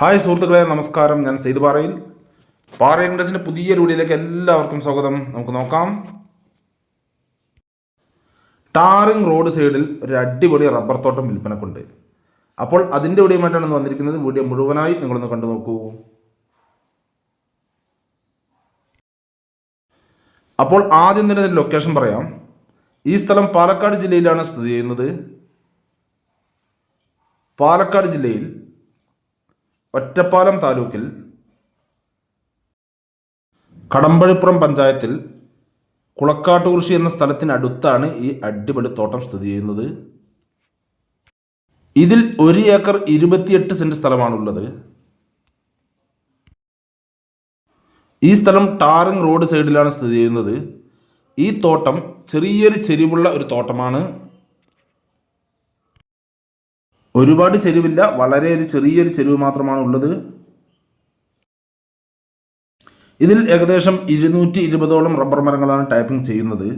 Hi സുഹൃത്തുക്കളെ നമസ്കാരം. ഞാൻ സെയ്ത് പാറയിൽ. പാറയിൽ ഇൻഡസിന്റെ പുതിയ രൂപയിലേക്ക് എല്ലാവർക്കും സ്വാഗതം. നമുക്ക് നോക്കാം. ടാറിംഗ് റോഡ് സൈഡിൽ ഒരു അടിപൊളി റബ്ബർ തോട്ടം വിൽപ്പനക്കുണ്ട്. അപ്പോൾ അതിന്റെ വീഡിയോമായിട്ടാണ് വന്നിരിക്കുന്നത്. വീഡിയോ മുഴുവനായി നിങ്ങളൊന്ന് കണ്ടു നോക്കൂ. അപ്പോൾ ആദ്യം തന്നെ ഇതിന്റെ ലൊക്കേഷൻ പറയാം. ഈ സ്ഥലം പാലക്കാട് ജില്ലയിലാണ് സ്ഥിതി ചെയ്യുന്നത്. പാലക്കാട് ജില്ലയിൽ ഒറ്റപ്പാലം താലൂക്കിൽ കടമ്പഴിപ്പുറം പഞ്ചായത്തിൽ കുളക്കാട്ടുകുറിശി എന്ന സ്ഥലത്തിനടുത്താണ് ഈ അടിപൊളി തോട്ടം സ്ഥിതി ചെയ്യുന്നത്. ഇതിൽ ഒരു ഏക്കർ ഇരുപത്തിയെട്ട് സെന്റ് സ്ഥലമാണുള്ളത്. ഈ സ്ഥലം ടാറിംഗ് റോഡ് സൈഡിലാണ് സ്ഥിതി ചെയ്യുന്നത്. ഈ തോട്ടം ചെറിയൊരു ചെരിവുള്ള ഒരു തോട്ടമാണ്. ഒരുപാട് ചെരുവില്ല. വളരെ ഒരു ചെറിയൊരു ചെരുവ് മാത്രമാണ് ഉള്ളത്. ഇതിൽ ഏകദേശം ഇരുന്നൂറ്റി ഇരുപതോളം റബ്ബർ മരങ്ങളാണ് ടൈപ്പിംഗ് ചെയ്യുന്നത്.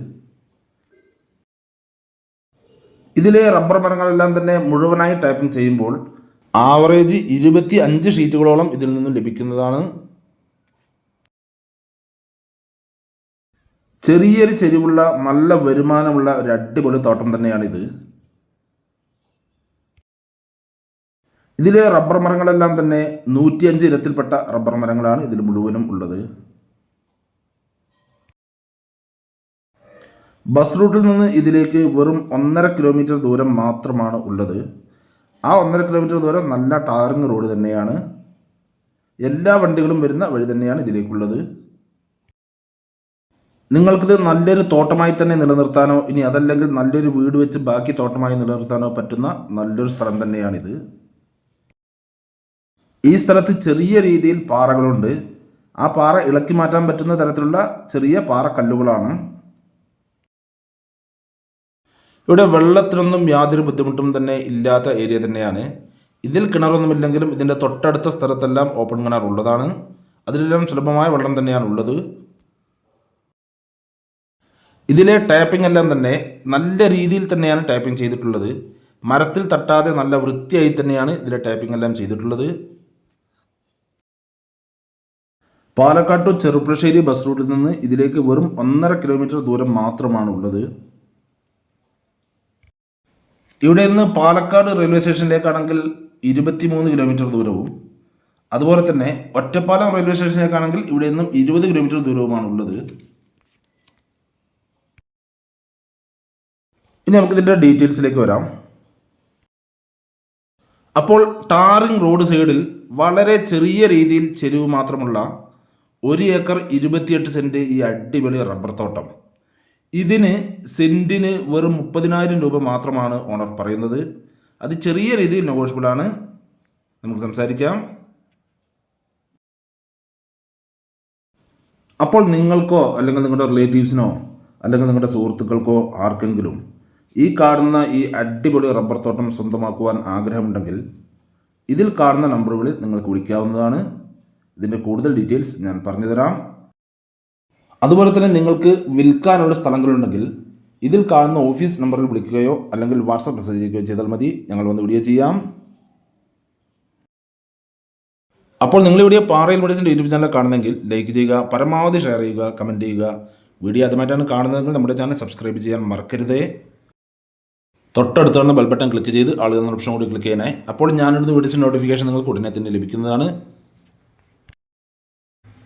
ഇതിലെ റബ്ബർ മരങ്ങളെല്ലാം തന്നെ മുഴുവനായി ടൈപ്പിംഗ് ചെയ്യുമ്പോൾ ആവറേജ് ഇരുപത്തി അഞ്ച് ഷീറ്റുകളോളം ഇതിൽ നിന്നും ലഭിക്കുന്നതാണ്. ചെറിയൊരു ചെരിവുള്ള നല്ല വരുമാനമുള്ള ഒരു അടിപൊളി തോട്ടം തന്നെയാണിത്. ഇതിലെ റബ്ബർ മരങ്ങളെല്ലാം തന്നെ നൂറ്റിയഞ്ച് ഇനത്തിൽപ്പെട്ട റബ്ബർ മരങ്ങളാണ് ഇതിൽ മുഴുവനും ഉള്ളത്. ബസ് റൂട്ടിൽ നിന്ന് ഇതിലേക്ക് വെറും ഒന്നര കിലോമീറ്റർ ദൂരം മാത്രമാണ് ഉള്ളത്. ആ ഒന്നര കിലോമീറ്റർ ദൂരം നല്ല ടാറിങ് റോഡ് തന്നെയാണ്. എല്ലാ വണ്ടികളും വരുന്ന വഴി തന്നെയാണ് ഇതിലേക്കുള്ളത്. നിങ്ങൾക്കിത് നല്ലൊരു തോട്ടമായി തന്നെ നിലനിർത്താനോ ഇനി അതല്ലെങ്കിൽ നല്ലൊരു വീട് വെച്ച് ബാക്കി തോട്ടമായി നിലനിർത്താനോ പറ്റുന്ന നല്ലൊരു സ്ഥലം തന്നെയാണിത്. ഈ സ്ഥലത്ത് ചെറിയ രീതിയിൽ പാറകളുണ്ട്. ആ പാറ ഇളക്കി മാറ്റാൻ പറ്റുന്ന തരത്തിലുള്ള ചെറിയ പാറക്കല്ലുകളാണ്. ഇവിടെ വെള്ളത്തിനൊന്നും യാതൊരു ബുദ്ധിമുട്ടും തന്നെ ഇല്ലാത്ത ഏരിയ തന്നെയാണ്. ഇതിൽ കിണറൊന്നുമില്ലെങ്കിലും ഇതിന്റെ തൊട്ടടുത്ത സ്ഥലത്തെല്ലാം ഓപ്പൺ കിണർ ഉള്ളതാണ്. അതിലെല്ലാം സുലഭമായ വെള്ളം തന്നെയാണ് ഉള്ളത്. ഇതിലെ ടാപ്പിംഗ് എല്ലാം തന്നെ നല്ല രീതിയിൽ തന്നെയാണ് ടാപ്പിംഗ് ചെയ്തിട്ടുള്ളത്. മരത്തിൽ തട്ടാതെ നല്ല വൃത്തിയായി തന്നെയാണ് ഇതിലെ ടാപ്പിംഗ് എല്ലാം ചെയ്തിട്ടുള്ളത്. പാലക്കാട് ടു ചെറുപ്പുളശ്ശേരി ബസ് റൂട്ടിൽ നിന്ന് ഇതിലേക്ക് വെറും ഒന്നര കിലോമീറ്റർ ദൂരം മാത്രമാണ് ഉള്ളത് ഇവിടെ നിന്ന് പാലക്കാട് റെയിൽവേ സ്റ്റേഷനിലേക്കാണെങ്കിൽ ഇരുപത്തിമൂന്ന് കിലോമീറ്റർ ദൂരവും അതുപോലെ തന്നെ ഒറ്റപ്പാലം റെയിൽവേ സ്റ്റേഷനിലേക്കാണെങ്കിൽ ഇവിടെ നിന്നും ഇരുപത് കിലോമീറ്റർ ദൂരവുമാണ് ഉള്ളത് ഇനി നമുക്കിതിന്റെ ഡീറ്റെയിൽസിലേക്ക് വരാം. അപ്പോൾ ടാറിംഗ് റോഡ് സൈഡിൽ വളരെ ചെറിയ രീതിയിൽ ചെരിവ് മാത്രമുള്ള ഒരു ഏക്കർ ഇരുപത്തിയെട്ട് സെന്റ് ഈ അടിപൊളി റബ്ബർ തോട്ടം. ഇതിന് സെന്റിന് വെറും മുപ്പതിനായിരം രൂപ മാത്രമാണ് ഓണർ പറയുന്നത്. അത് ചെറിയ രീതിയിൽ നെഗോഷ്യബിൾ ആണ്. നമുക്ക് സംസാരിക്കാം. അപ്പോൾ നിങ്ങൾക്കോ അല്ലെങ്കിൽ നിങ്ങളുടെ റിലേറ്റീവ്സിനോ അല്ലെങ്കിൽ നിങ്ങളുടെ സുഹൃത്തുക്കൾക്കോ ആർക്കെങ്കിലും ഈ കാണുന്ന ഈ അടിപൊളി റബ്ബർ തോട്ടം സ്വന്തമാക്കുവാൻ ആഗ്രഹമുണ്ടെങ്കിൽ ഇതിൽ കാണുന്ന നമ്പറുകളിൽ നിങ്ങൾക്ക് വിളിക്കാവുന്നതാണ്. ഇതിന്റെ കൂടുതൽ ഡീറ്റെയിൽസ് ഞാൻ പറഞ്ഞു തരാം. അതുപോലെ തന്നെ നിങ്ങൾക്ക് വിൽക്കാനുള്ള സ്ഥലങ്ങളുണ്ടെങ്കിൽ ഇതിൽ കാണുന്ന ഓഫീസ് നമ്പറിൽ വിളിക്കുകയോ അല്ലെങ്കിൽ വാട്സപ്പ് മെസ്സേജ് ചെയ്യുകയോ ചെയ്താൽ മതി. ഞങ്ങൾ വന്ന് വീഡിയോ ചെയ്യാം. അപ്പോൾ നിങ്ങൾ വീഡിയോ പാറയിൽ മെഡിസിന്റെ യൂട്യൂബ് ചാനൽ കാണുന്നെങ്കിൽ ലൈക്ക് ചെയ്യുക പരമാവധി ഷെയർ ചെയ്യുക കമന്റ് ചെയ്യുക. വീഡിയോ അതുമായിട്ടാണ് കാണുന്നതെങ്കിൽ നമ്മുടെ ചാനൽ സബ്സ്ക്രൈബ് ചെയ്യാൻ മറക്കരുതേ. തൊട്ടടുത്ത് കാണുന്ന ബെൽ ബട്ടൺ ക്ലിക്ക് ചെയ്ത് ആളുകൾ ഓപ്ഷൻ കൂടി ക്ലിക്ക് ചെയ്യാനായി. അപ്പോൾ ഞാനിടുന്ന വീഡിയോസിന്റെ നോട്ടിഫിക്കേഷൻ നിങ്ങൾക്ക് ഉടനെ തന്നെ ലഭിക്കുന്നതാണ്.